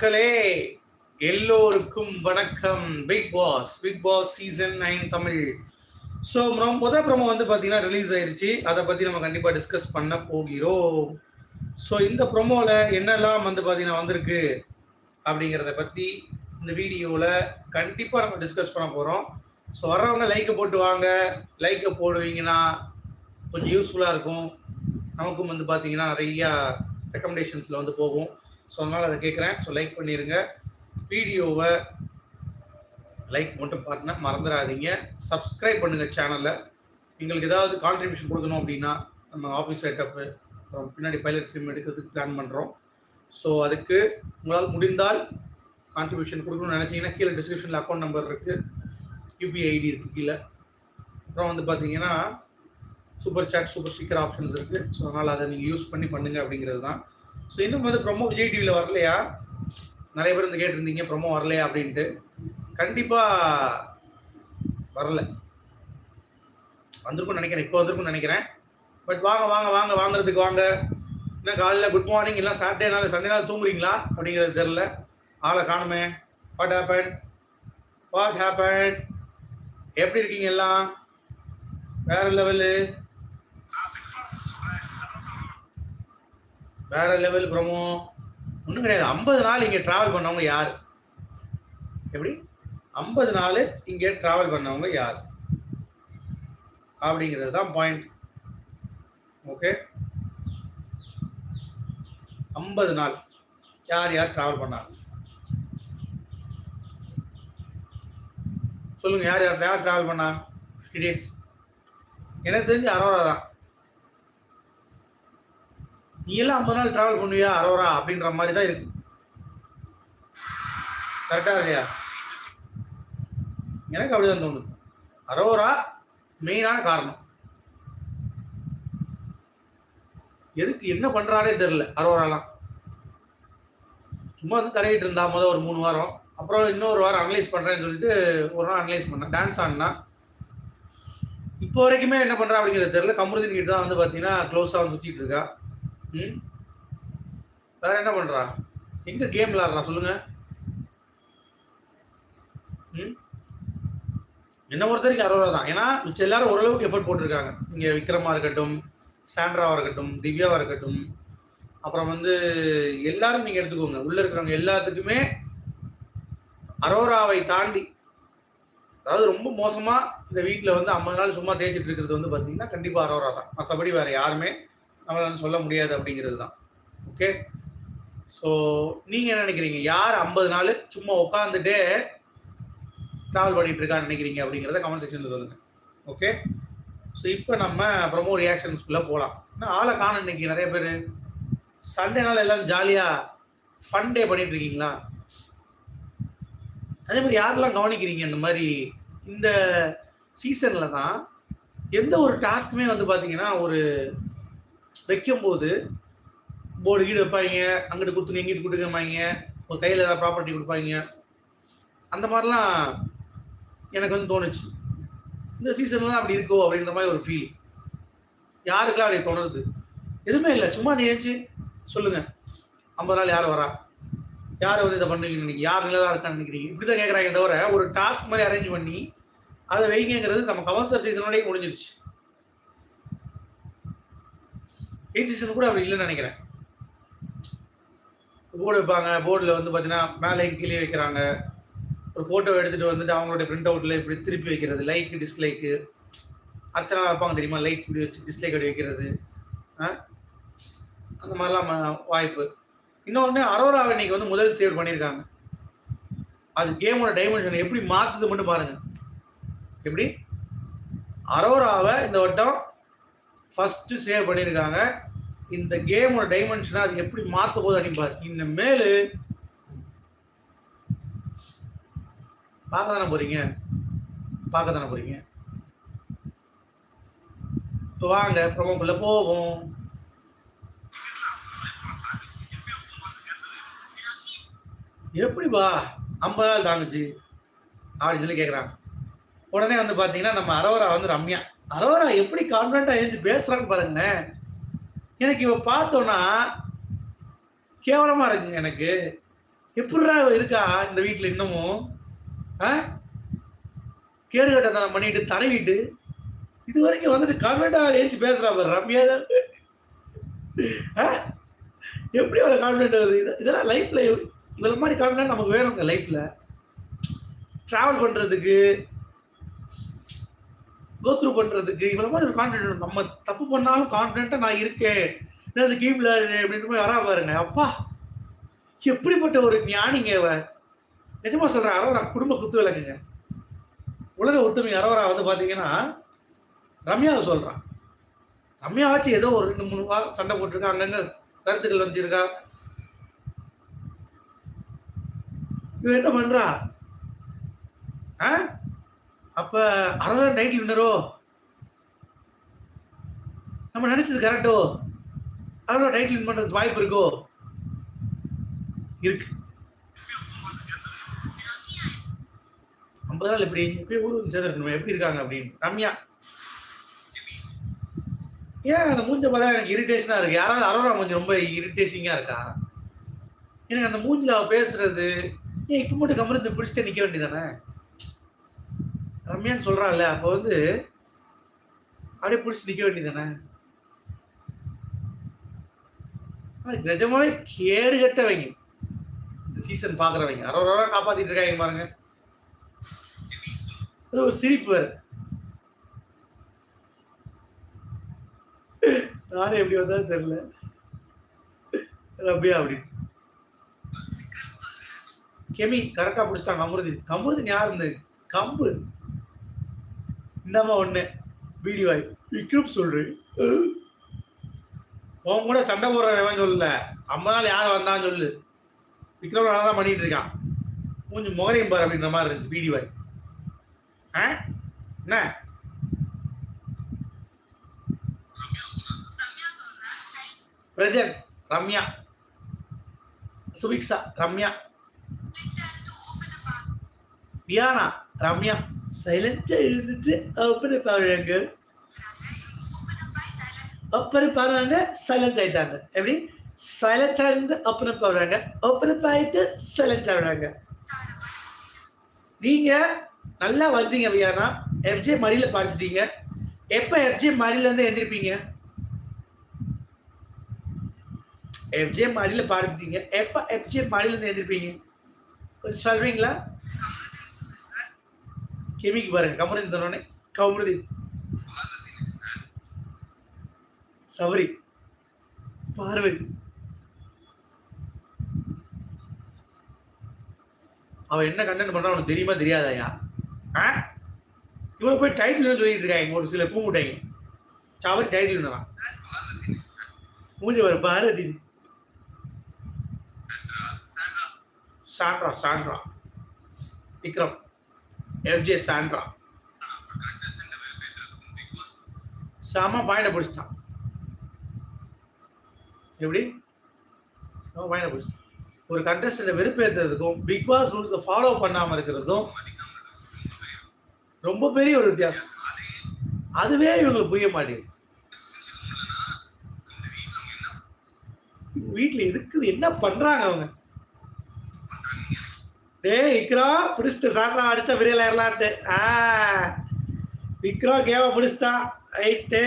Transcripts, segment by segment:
மக்களே எல்லோருக்கும் வணக்கம். Big boss big boss season nine Tamil. So முதல் ப்ரோமோ வந்து பார்த்தீங்கன்னா ரிலீஸ் ஆயிருச்சு. அதை பற்றி நம்ம கண்டிப்பாக டிஸ்கஸ் பண்ண போகிறோம். ஸோ இந்த ப்ரோமோவில் என்னெல்லாம் வந்து பார்த்தீங்கன்னா வந்திருக்கு அப்படிங்கிறத பற்றி இந்த வீடியோவில் கண்டிப்பாக நம்ம டிஸ்கஸ் பண்ண போகிறோம் ஸோ வர்றவங்க லைக்கை போட்டு வாங்க. லைக்கை போடுவீங்கன்னா கொஞ்சம் யூஸ்ஃபுல்லாக இருக்கும். நமக்கும் வந்து பார்த்தீங்கன்னா நிறையா ரெக்கமெண்டேஷன்ஸில் வந்து போகும். ஸோ அதனால் அதை கேட்குறேன். ஸோ லைக் பண்ணிடுங்க வீடியோவை லைக் மட்டும் பார்த்தா மறந்துடாதீங்க. சப்ஸ்கிரைப் பண்ணுங்கள் சேனலை எங்களுக்கு ஏதாவது கான்ட்ரிபியூஷன் கொடுக்கணும் அப்படின்னா நம்ம ஆஃபீஸ் செட்டப்பு அப்புறம் பின்னாடி பைலட் ஃபிலிம் எடுக்கிறதுக்கு பிளான் பண்ணுறோம் ஸோ அதுக்கு உங்களால் முடிந்தால் கான்ட்ரிபியூஷன் கொடுக்கணும்னு நினச்சிங்கன்னா கீழே டிஸ்கிரிப்ஷனில் அக்கௌண்ட் நம்பர் இருக்குது யூபிஐ ஐடி இருக்குது கீழே. அப்புறம் வந்து பார்த்தீங்கன்னா super chat super sticker options இருக்குது ஸோ அதனால் அதை நீங்கள் யூஸ் பண்ணி பண்ணுங்கள் அப்படிங்கிறது தான். ஸோ இன்னும் வந்து ப்ரொமோ விஜய் டிவியில் வரலையா? நிறைய பேர் வந்து கேட்டிருந்தீங்க ப்ரொமோ வரலையா அப்படின்ட்டு. கண்டிப்பாக வரல. வந்திருக்கும்னு நினைக்கிறேன் இப்போ வந்திருக்கும்னு நினைக்கிறேன். பட் வாங்க வாங்க வாங்க வாங்குறதுக்கு வாங்க. என்ன காலையில் குட் மார்னிங் எல்லாம் சாட்டர்டே நாள் சண்டே நாள் தூங்குறீங்களா? அப்படிங்கிறது தெரில ஆளை காணுமே. வாட் ஹேப்பன் வாட் ஹேப்பன் எப்படி இருக்கீங்க எல்லாம்? வேற லெவலு. வேற லெவல் ப்ரோமோ ஒன்றும் கிடையாது. ஐம்பது நாள் இங்கே ட்ராவல் பண்ணவங்க யார்? எப்படி? ஐம்பது நாள் இங்கே ட்ராவல் பண்ணவங்க யார்? அப்படிங்கிறது தான் பாயிண்ட் ஓகே ஐம்பது நாள் யார் யார் ட்ராவல் பண்ணாங்க? சொல்லுங்கள் யார் யார் யார் ட்ராவல் பண்ணா? ஃபிஃப்டி டேஸ் எனக்கு தெரிஞ்சு அரோரா தான். நீ எல்லாம் ஐம்பது நாள் ட்ராவல் பண்ணுவியா அரோரா அப்படின்ற மாதிரி தான் இருக்கு. கரெக்டா இல்லையா? எனக்கு அப்படிதான் தோணுது. அரோரா மெயினான காரணம். எதுக்கு என்ன பண்றானே தெரியல அரோராலாம். சும்மா வந்து தடையிட்டு இருந்தா முதல் ஒரு மூணு வாரம் அப்புறம் இன்னொரு வாரம் அனலைஸ் பண்ணுறேன்னு சொல்லிட்டு ஒரு நாள் அனலைஸ் பண்ணேன். டான்ஸ் ஆடினா இப்போ வரைக்குமே என்ன பண்ணுறா அப்படிங்கிறது தெரியல. கமருதீன் கிட்ட தான் வந்து பார்த்தீங்கன்னா க்ளோஸாக வந்து சுற்றிட்டு இருக்கா. ம்? வேற என்ன பண்ணுறா எங்கே கேம் விளாட்றா சொல்லுங்க. ம்? என்ன பொறுத்த வரைக்கும் அறுபது தான். ஏன்னா மிச்சம் எல்லாரும் ஓரளவுக்கு எஃபர்ட் போட்டிருக்காங்க. இங்கே விக்ரமாக இருக்கட்டும் சாண்ட்ராவாக இருக்கட்டும் திவ்யாவாக இருக்கட்டும். அப்புறம் வந்து எல்லாரும் நீங்கள் எடுத்துக்கோங்க. உள்ளே இருக்கிறவங்க எல்லாத்துக்குமே அரோராவை தாண்டி அதாவது ரொம்ப மோசமாக இந்த வீட்டில் வந்து ஐம்பது நாள் சும்மா தேய்ச்சிட்டு இருக்கிறது வந்து பார்த்தீங்கன்னா கண்டிப்பாக அரோரா தான். மற்றபடி வேறு யாருமே நம்மளால சொல்ல முடியாது அப்படிங்கிறது தான். ஓகே ஸோ நீங்கள் என்ன நினைக்கிறீங்க? யார் ஐம்பது நாள் சும்மா உட்காந்துட்டே ட்ராவல் பண்ணிட்டு இருக்கான்னு நினைக்கிறீங்க அப்படிங்கிறத கமெண்ட் செக்ஷனில் சொல்லுங்கள் ஓகே ஸோ இப்போ நம்ம ப்ரொமோ ரியாக்ஷன்ஸ்குள்ளே போகலாம் ஆனால் ஆளை காண இன்னைக்கு நிறைய பேர்? சண்டே நாள் எல்லாரும் ஜாலியாக ஃபன் டே பண்ணிட்டு இருக்கீங்களா? அதே மாதிரி யாரெல்லாம் கவனிக்கிறீங்க இந்த மாதிரி? இந்த சீசனில் தான் எந்த ஒரு டாஸ்க்குமே வந்து பார்த்தீங்கன்னா ஒரு வைக்கும்போது போர்டு கீடு வைப்பாங்க. அங்கிட்டு கொடுத்துங்க இங்கிட்டு கொடுக்கமாங்க ஒரு கையில் ஏதாவது ப்ராப்பர்ட்டி கொடுப்பாங்க. அந்த மாதிரிலாம் எனக்கு வந்து தோணுச்சு. இந்த சீசனில் தான் அப்படி இருக்கோ அப்படின்ற மாதிரி ஒரு ஃபீல் யாருக்கெல்லாம் அப்படி தொடருது எதுவுமே இல்லை. சும்மா நீ ஏச்சு சொல்லுங்கள் ஐம்பது நாள் யார் வரா? யார் வந்து இதை பண்ணுவீங்கன்னு நினைக்கிறீங்க? யார் நல்லா இருக்கான்னு நினைக்கிறீங்க? இப்படி தான் கேட்குறாங்க தவிர ஒரு டாஸ்க் மாதிரி அரேஞ்ச் பண்ணி அதை வைங்கிறது நம்ம கவர்சர் சீசனோடய முடிஞ்சிருச்சு. எயிட் சீசன் கூட அப்படி இல்லைன்னு நினைக்கிறேன். போர்டு வைப்பாங்க போர்டில் வந்து பார்த்தீங்கன்னா மேலே கீழே வைக்கிறாங்க. ஒரு ஃபோட்டோ எடுத்துகிட்டு வந்துட்டு அவங்களுடைய பிரிண்ட் அவுட்டில் இப்படி திருப்பி வைக்கிறது லைக் டிஸ்லைக்கு அர்ச்சனா வைப்பாங்க தெரியுமா? லைக் இப்படி வச்சு டிஸ்லைக் அப்படி வைக்கிறது. அந்த மாதிரிலாம் வாய்ப்பு. இன்னொன்று அரோராவை இன்னைக்கு வந்து முதல் சேவ் பண்ணியிருக்காங்க. அது கேமோட டைமென்ஷன் எப்படி மாற்றுது மட்டும் பாருங்கள் எப்படி? அரோராவை இந்த வட்டம் ஃபஸ்ட்டு சேவ் பண்ணியிருக்காங்க. இந்த கேமோட டைமென்ஷனை அது எப்படி மாற்ற போது அப்படின்னு பாரு. பார்க்க தானே போகிறீங்க பார்க்க தானே போகிறீங்க ஸோ வாங்க ப்ரொமோக்குள்ள போவோம். எப்படிப்பா? ஐம்பது நாள் தாங்குச்சு. அப்படின்னு சொல்லி கேட்குறாங்க உடனே வந்து பார்த்தீங்கன்னா நம்ம அரோரா வந்து ரம்யா. அரோரா எப்படி கான்ஃபிடண்ட்டாக எழுந்து பேசுகிறான்னு பாருங்க எனக்கு இவ பார்த்தோன்னா கேவலமாக இருக்குங்க எனக்கு. எப்படிடா இருக்கா இந்த வீட்டில் இன்னமும்? ஆ? கேடு கட்டத்தனம் பண்ணிட்டு தடவிட்டு இது வரைக்கும் வந்துட்டு கான்ஃபிடண்டா ஏஞ்சி பேசுறா பாரு ரம்யா. தான் ஆ? எப்படி அவ்வளோ கான்ஃபிடென்ட் வருது இது இதெல்லாம் லைஃப்ல இவ்வளோ மாதிரி கான்ஃபிடென்ட் நமக்கு வேணுங்க லைஃப்ல ட்ராவல் பண்றதுக்கு கோத்ரூ பண்றதுக்கு இவ்வளோ மாதிரி ஒரு கான்ஃபிடென்ட் நம்ம தப்பு பண்ணாலும் கான்ஃபிடென்ட்டாக நான் இருக்கேன். நான் அந்த கேம்ல அப்படின்னு போய் வரா பாருங்க. அப்பா எப்படிப்பட்ட ஒரு ஞானிங்க அவ நிஜமா சொல்றேன் அரோரா குடும்ப குத்து விளக்குங்க. உலக உத்தமி அரோரா வந்து பாத்தீங்கன்னா ரம்யாவை சொல்றான். ரம்யாவாச்சும் ஏதோ ஒரு ரெண்டு மூணு வாரம் சண்டை போட்டிருக்கா அங்கங்க கருத்துக்கள் வந்துருக்கா. இவன் என்ன பண்றா? ஆ? அப்ப அரோரா டைட்டில் வின்னரோ நம்ம நினைச்சது கரெக்டோ அரோரா டைட்டில் வின் பண்றதுக்கு வாய்ப்பு இருக்கோ? இருக்கு. ஐம்பது நாள் எப்படி? போய் ஊர் வந்து சேர்ந்துருக்கணும். எப்படி இருக்காங்க அப்படின்னு. ரம்யா. ஏன் அந்த மூஞ்ச பார்த்தா எனக்கு இரிட்டேஷனாக இருக்கு? யாராவது அரோரா மூஞ்சி ரொம்ப இரிட்டேஷிங்காக இருக்கா? எனக்கு அந்த மூஞ்சில் அவள் பேசுறது ஏன் இப்போ மட்டும் கமரத்து பிடிச்சிட்டு நிற்க வேண்டியதானே கம்மியான்னு சொல்றான்ல அப்போ வந்து அப்படியே பிடிச்சி நிக்க வேண்டியதானே நிஜமாவே கேடு கட்டவங்க. இந்த சீசன் பாக்குறவங்க. அரோரா காப்பாத்திட்டு இருக்காங்க பாருங்க. அது ஒரு சிரிப்பு வேறு. நானே எப்படி வந்தா தெரியல. ரபியா அப்படின்னு கெமி கரெக்டா பிடிச்சிட்டாங்க அமிர்தி அமிர்தி யார் இருந்தது கம்பு? இந்தாம்மா ஒண்ணு? வீடியோ விக்ரம் சொல்றேன். உன் கூட சண்டை போடுறவன் சொல்லல? ஐம்பது நாள் யார் வந்தான்னு சொல்லு. விக்ரம் நல்லா தான் பண்ணிட்டு இருக்கான். மூஞ்சி முகரையும் பாரு அப்படின்ற மாதிரி இருந்துச்சு வீடியோ ஆ? என்ன? பிரஜன் ரம்யா. சுபிக்ஷா ரம்யா. வியானா ரம்யா. சைலண்டா எழுந்துட்டு அப்புறம் பாருங்க அப்புறம் பாருங்க சைலண்ட் ஆயிட்டாங்க எப்படி சைலண்டா இருந்து அப்புறம் பாருங்க அப்புறம் ஆயிட்டு சைலண்ட் ஆகுறாங்க நீங்க நல்லா வந்தீங்க வியானா எஃப்ஜே மடியில பாடிச்சிட்டீங்க எப்ப எஃப்ஜே மடியில இருந்து எந்திரிப்பீங்க எஃப்ஜே மடியில பாடிட்டீங்க எப்ப எஃப்ஜே மடியில இருந்து எழுந்திருப்பீங்க கொஞ்சம் சொல்றீங்களா கெமிக்கு பாருங்க. கமருதீன் சொன்னோடனே கமருதீன். சவரி. பார்வதி. அவன் என்ன கண்டென்ட் பண்றான் அவனுக்கு தெரியுமா தெரியாதாயா? ஆ? இவன் போய் டைட்டில் சொல்லிட்டு இருக்காங்க ஒரு சில பூமுட்டைங்க சவரி டைட்டில் தான் மூஞ்சி வர Bharathi Sandra Sandra. Vikram. FJ Sandra செம பாயிண்ட பிடிச்சிட்டான். எப்படி? செம பாயிண்ட பிடிச்சிட்டான். ஒரு கண்டஸ்டன்ட் வெறுப்பேற்றுறதுக்கும் பிக் பாஸ் ரூல்ஸை ஃபாலோ பண்ணாம இருக்கிறதும் ரொம்ப பெரிய ஒரு வித்தியாசம். அதுவே இவங்களுக்கு புரிய மாட்டேங்குது. வீட்டுல இருக்குது என்ன பண்றாங்க அவங்க? டே விக்ரம் பிடிச்சிட்டு சார் நான் அடிச்ச பெரியல ஏறலான்ட்டு. ஆ. விக்ரம் கேம பிடிச்சிட்டான் ரைட்டு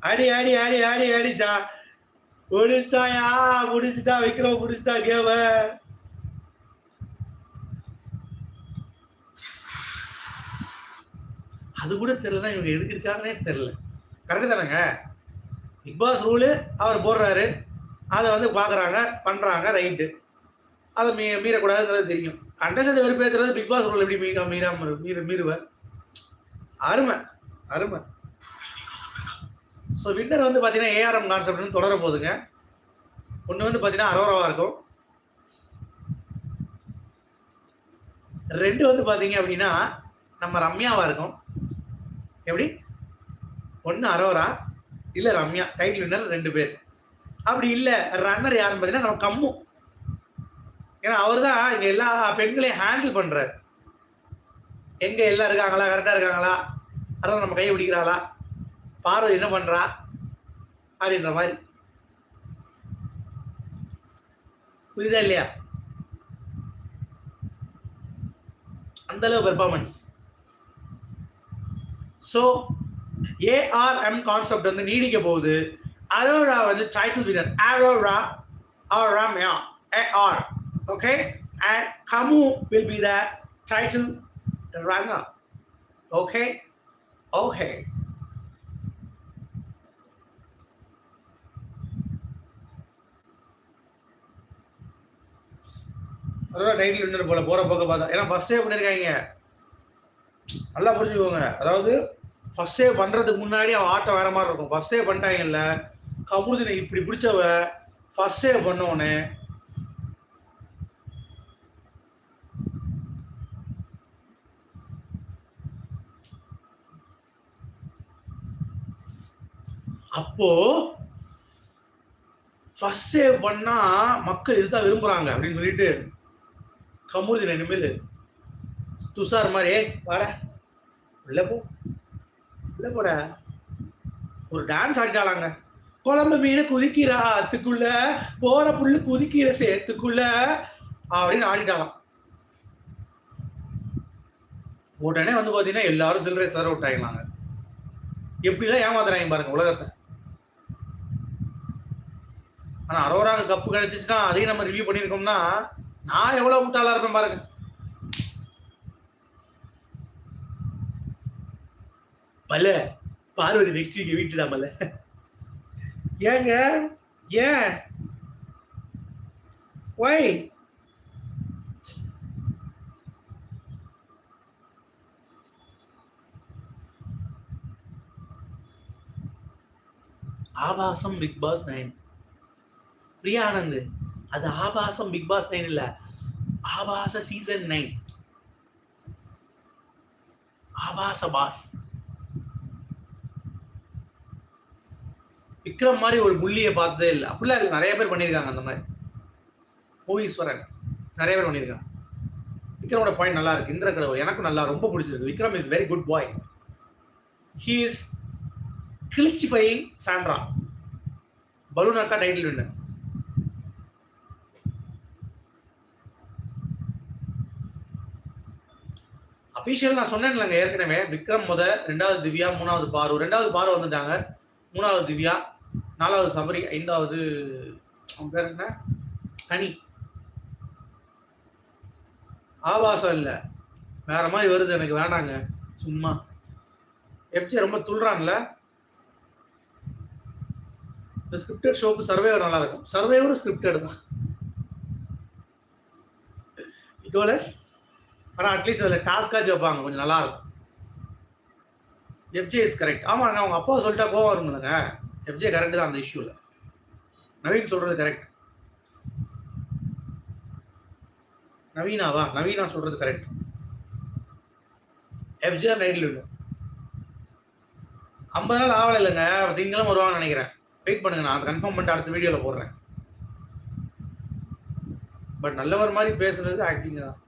அடி அடி அடி அடி அடிச்சா பிடிச்சிட்டாயா பிடிச்சிட்டா விக்ரம் பிடிச்சிட்டா கேம. அது கூட தெரியலனா இவங்க எதுக்கு இருக்காங்கன்னே தெரியல. கரெக்டு தானேங்க? பிக் பாஸ் ரூலு அவர் போடுறாரு. அதை வந்து பார்க்குறாங்க பண்ணுறாங்க ரைட்டு அதை மீ மீறக்கூடாதுங்கிறது தெரியும். கண்டஸ்டன்ட் வெறுப்பேற்றுறது பிக் பாஸ் உள்ள எப்படி மீறா மீறாம மீறு மீறுவர் அருமை அருமை. ஸோ வின்னர் வந்து பார்த்தீங்கன்னா ஏஆர்எம் கான்செப்ட்னு தொடர போதுங்க ஒன்று வந்து பார்த்தீங்கன்னா அரோராவாக இருக்கும். ரெண்டு வந்து பார்த்தீங்க அப்படின்னா நம்ம ரம்யாவாக இருக்கும். எப்படி? ஒன்று அரோரா இல்லை ரம்யா. டைட்டில் வின்னர் ரெண்டு பேர். அப்படி இல்லை ரன்னர் யாருன்னு பார்த்தீங்கன்னா நம்ம கம்மும் ஏன்னா அவர் தான் இங்கே எல்லா பெண்களையும் ஹேண்டில் பண்றாரு. எங்கே எல்லாம் இருக்காங்களா? கரெக்டாக இருக்காங்களா? அதான் நம்ம கை பிடிக்கிறாளா? பார்வதி என்ன பண்றா? அப்படின்ற மாதிரி. புரியுதா இல்லையா? அந்த அளவு பெர்ஃபார்மன்ஸ் ஸோ ஏஆர்எம் கான்செப்ட் வந்து நீடிக்க போகுது. அரோரா வந்து title winner Aurora R Ram AR okay Kamu Kamu will the title the runner. Okay okay அதான் டைட்டில் வின்னர் போல போற போக பார்த்தா ஏன்னா ஃபர்ஸ்ட் சேவ் நல்லா புரிஞ்சுக்கோங்க. அதாவது ஃபர்ஸ்ட் சேவ் பண்றதுக்கு முன்னாடி அவன் ஆட்டம் வேற மாதிரி இருக்கும். ஃபர்ஸ்ட் சேவ் பண்ணிட்டாங்கல்ல கமுருதினை இப்படி பிடிச்சவ ஃபர்ஸ்ட் சேவ் அப்போ ஃபர்ஸ்ட் சேவ் பண்ணா மக்கள் இதுதான் விரும்புறாங்க அப்படின்னு சொல்லிட்டு கமுருதினை இனிமேல் துஷார் மாதிரி ஏய் வாட உள்ள போ உள்ள போட. ஒரு டான்ஸ் ஆடிட்டாளாங்க. குழம்பு மீன் குதிக்கிற ஆத்துக்குள்ள போற புல்லு குதிக்கிற சேத்துக்குள்ள அப்படின்னு ஆடிட்டாலாம் உடனே வந்து பார்த்தீங்கன்னா எல்லாரும் சில்லறை சார் அவுட் ஆகிடலாங்க எப்படிலாம் ஏமாத்துறாங்க பாருங்க உலகத்தை. ஆனா அரோராங்க கப்பு கிடைச்சிச்சுன்னா அதையும் நம்ம ரிவ்யூ பண்ணியிருக்கோம்னா நான் எவ்வளவு முட்டாளாக இருப்பேன் பாருங்க. பல பார்வதி நெக்ஸ்ட் வீக் வீட்டுடாமல ஏங்க ஏன்? ஒய் ஆபாசம் Bigg Boss nine Priya Anand அது ஆபாசம் பிக் பாஸ் நைன் இல்ல. ஆபாச சீசன் நைன் ஆபாச பாஸ் விக்ரம் மாதிரி ஒரு புள்ளியை பார்த்ததே இல்லை. அப்படிலாம் இல்லை. நிறைய பேர் பண்ணியிருக்காங்க அந்த மாதிரி. மூவீஸ்வரன் நிறைய பேர் பண்ணியிருக்காங்க. விக்ரமோட பாயிண்ட் நல்லா இருக்கு. இந்திர கடவுள். எனக்கும் நல்லா ரொம்ப பிடிச்சிருக்கு. Vikram is very good boy he is கிளிச்சிஃபைங் Sandra balloon அக்கா டைட்டில் வின்னர் அஃபீஷியல் நான் சொன்னேன் இல்லைங்க ஏற்கனவே. விக்ரம் முத ரெண்டாவது திவ்யா மூணாவது பாரு. ரெண்டாவது பாரு வந்துட்டாங்க. மூணாவது திவ்யா நாலாவது சபரி ஐந்தாவது அவன் பேர் என்ன? கனி ஆபாசம் இல்லை. வேற மாதிரி வருது எனக்கு வேணாங்க. சும்மா. எப்படி ரொம்ப துள்றான்ல. இந்த ஸ்கிரிப்டட் ஷோக்கு சர்வேவர் நல்லா இருக்கும். சர்வேவரும் ஸ்கிரிப்டட் தான். நிக்கோலஸ் ஆனால் அட்லீஸ்ட் அதில் டாஸ்காச்சும் வைப்பாங்க. கொஞ்சம் நல்லா இருக்கும் எஃப்ஜே இஸ் கரெக்ட் ஆமாங்க அவங்க அப்பா சொல்லிட்டா கோவம் வரும்லங்க எஃப்ஜே கரெக்ட் தான் அந்த இஷ்யூவில் நவீன் சொல்கிறது கரெக்ட் நவீனாவா நவீனா சொல்கிறது கரெக்ட் எஃப்ஜே நைட்ல இல்லை ஐம்பது நாள் ஆகலை இல்லைங்க. திங்களும் வருவாங்கன்னு நினைக்கிறேன். வெயிட் பண்ணுங்க நான் கன்ஃபார்ம் பண்ணிட்டு அடுத்த வீடியோவில் போடுறேன். பட் நல்லவர் மாதிரி பேசுறது ஆக்டிங் தான்.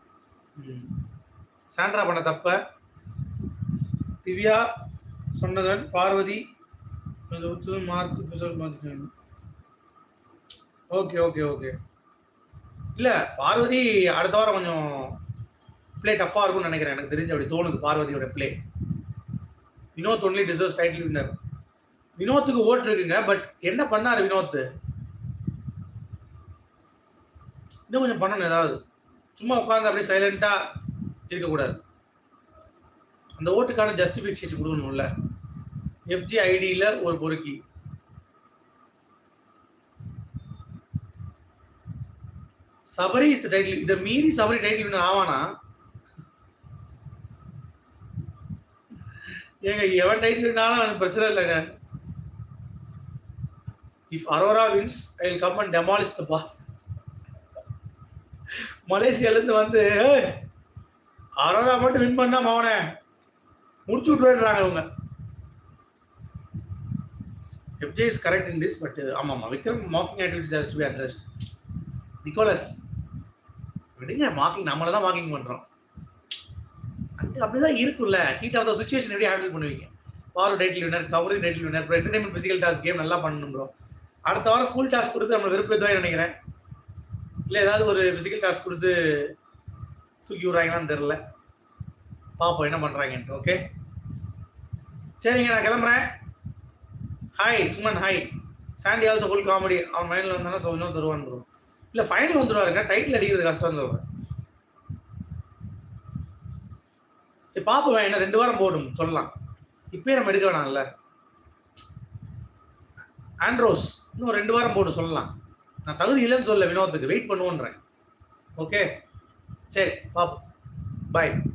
சாண்ட்ரா பண்ண தப்ப. Divya சொன்னதன் Parvathi mark okay okay okay இல்லை பார்வதி அடுத்த வாரம் கொஞ்சம் பிளே டஃப்பாக இருக்கும்னு நினைக்கிறேன். எனக்கு தெரிஞ்சு அப்படி தோணுது பார்வதியோட play Vinoth only deserves title winner வினோத்துக்கு ஓட்டு இருக்குங்க பட் என்ன பண்ணார் வினோத் இன்னும் கொஞ்சம் பண்ணணும் ஏதாவது. சும்மா உட்காந்து அப்படியே சைலண்டாக இருக்கக்கூடாது. அந்த ஓட்டுக்கான ஜஸ்டிஃபிகேஷன் கொடுக்கணும்ல. எஃப்ஜி ஐடியில் ஒரு பொறுக்கி. சபரி இஸ் டைட்டில் இதை மீறி சபரி டைட்டில் வின்னர் ஆவானா? ஏங்க எவன் டைட்டில் வின்னாலும் எனக்கு பிரச்சனை இல்லைங்க. If Aurora wins I will come and demolish the பா மலேசியாலேருந்து வந்து அரோரா மட்டும் வின் பண்ணா மவனே முடிச்சு விட்டுறாங்க இவங்க. FJ is correct in this but ஆமாம் ஆமாம் Vikram walking activities has to be addressed Nicholas விடுங்க வாக்கிங் நம்மளை தான் வாக்கிங் பண்ணுறோம் அது அப்படிதான் இருக்கும்ல. ஹீட் ஆஃப் த சுச்சுவேஷன் எப்படி ஹேண்டில் பண்ணுவீங்க? பால் டைட்டில் வினர் கவரி டைட்டில் வினர் அப்புறம் என்டர்டைன்மெண்ட் ஃபிசிக்கல் டாஸ்க் கேம் நல்லா பண்ணணும் ப்ரோ அடுத்த வாரம் ஸ்கூல் டாஸ்க் கொடுத்து நம்ம விருப்பத்தான் நினைக்கிறேன். இல்லை ஏதாவது ஒரு பிசிக்கல் காசு கொடுத்து தூக்கி விட்றாங்களான்னு தெரில பார்ப்போம் என்ன பண்ணுறாங்கன்ட்டு ஓகே சரிங்க நான் கிளம்புறேன். Hi Suman hi Sandy also full comedy அவன் மைண்டில் வந்தானா கொஞ்சம் தருவான் ப்ரோ இல்லை ஃபைனல் வந்துடுவாருங்க டைட்டில் அடிக்கிறது கஷ்டம் தான் சரி பார்ப்போம் என்ன ரெண்டு வாரம் போடும் சொல்லலாம். இப்பயே நம்ம எடுக்க வேணாம்ல. ஆண்ட்ரோஸ் இன்னும் ரெண்டு வாரம் போட்டு சொல்லலாம். நான் தகுதி இல்லைன்னு சொல்ல வினோத்துக்கு. வெயிட் பண்ணுவோன்றேன். ஓகே சரி பாப்போம். பாய்